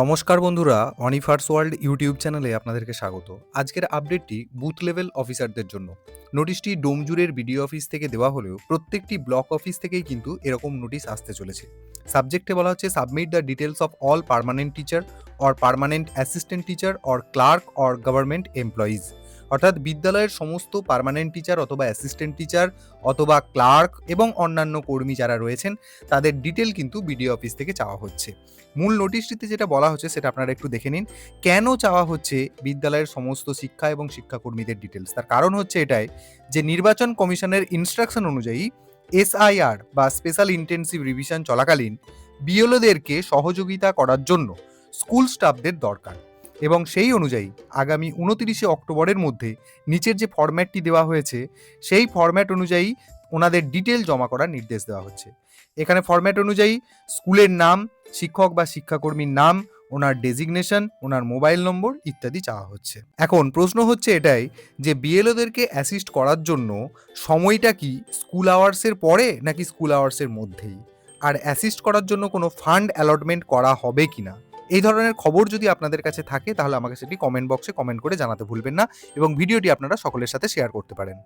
নমস্কার বন্ধুরা অনিফার্স world YouTube চ্যানেলে আপনাদেরকে স্বাগত। আজকের আপডেটটি বুথ লেভেল অফিসারদের জন্য। নোটিশটি ডোমজুরের বিডিও অফিস থেকে দেওয়া হলেও প্রত্যেকটি ব্লক অফিস থেকেই কিন্তু এরকম নোটিশ আসতে চলেছে। সাবজেক্টে বলা হচ্ছে submit the details of all permanent teacher or permanent assistant teacher or clerk or government employees অর্থাৎ বিদ্যালয়ের সমস্ত পার্মানেন্ট টিচার অথবা অ্যাসিস্ট্যান্ট টিচার অথবা ক্লার্ক এবং অন্যান্য কর্মী যারা রয়েছেন, তাদের ডিটেল কিন্তু বিডিও অফিস থেকে চাওয়া হচ্ছে। মূল নোটিশটিতে যেটা বলা হচ্ছে সেটা আপনারা একটু দেখে নিন। কেন চাওয়া হচ্ছে বিদ্যালয়ের সমস্ত শিক্ষা এবং শিক্ষাকর্মীদের ডিটেলস তার কারণ হচ্ছে এটাই যে নির্বাচন কমিশনের ইনস্ট্রাকশন অনুযায়ী এসআইআর বা স্পেশাল ইন্টেন্সিভ রিভিশন চলাকালীন বিএলওদেরকে সহযোগিতা করার জন্য স্কুল স্টাফদের দরকার। এবং সেই অনুযায়ী আগামী উনতিরিশে অক্টোবরের মধ্যে নিচের যে ফরম্যাটটি দেওয়া হয়েছে, সেই ফরম্যাট অনুযায়ী ওনাদের ডিটেল জমা করার নির্দেশ দেওয়া হচ্ছে। এখানে ফরম্যাট অনুযায়ী স্কুলের নাম, শিক্ষক বা শিক্ষাকর্মীর নাম, ওনার ডেজিগনেশন, ওনার মোবাইল নম্বর ইত্যাদি চাওয়া হচ্ছে। এখন প্রশ্ন হচ্ছে এটাই যে বিএলওদেরকে অ্যাসিস্ট করার জন্য সময়টা কি স্কুল আওয়ার্সের পরে নাকি স্কুল আওয়ার্সের মধ্যেই? আর অ্যাসিস্ট করার জন্য কোনো ফান্ড অ্যালটমেন্ট করা হবে কিনা? এই ধরনের খবর যদি আপনাদের কাছে থাকে, তাহলে আমাকে সেটি কমেন্ট বক্সে কমেন্ট করে জানাতে ভুলবেন না এবং ভিডিওটি আপনারা সকলের সাথে শেয়ার করতে পারেন।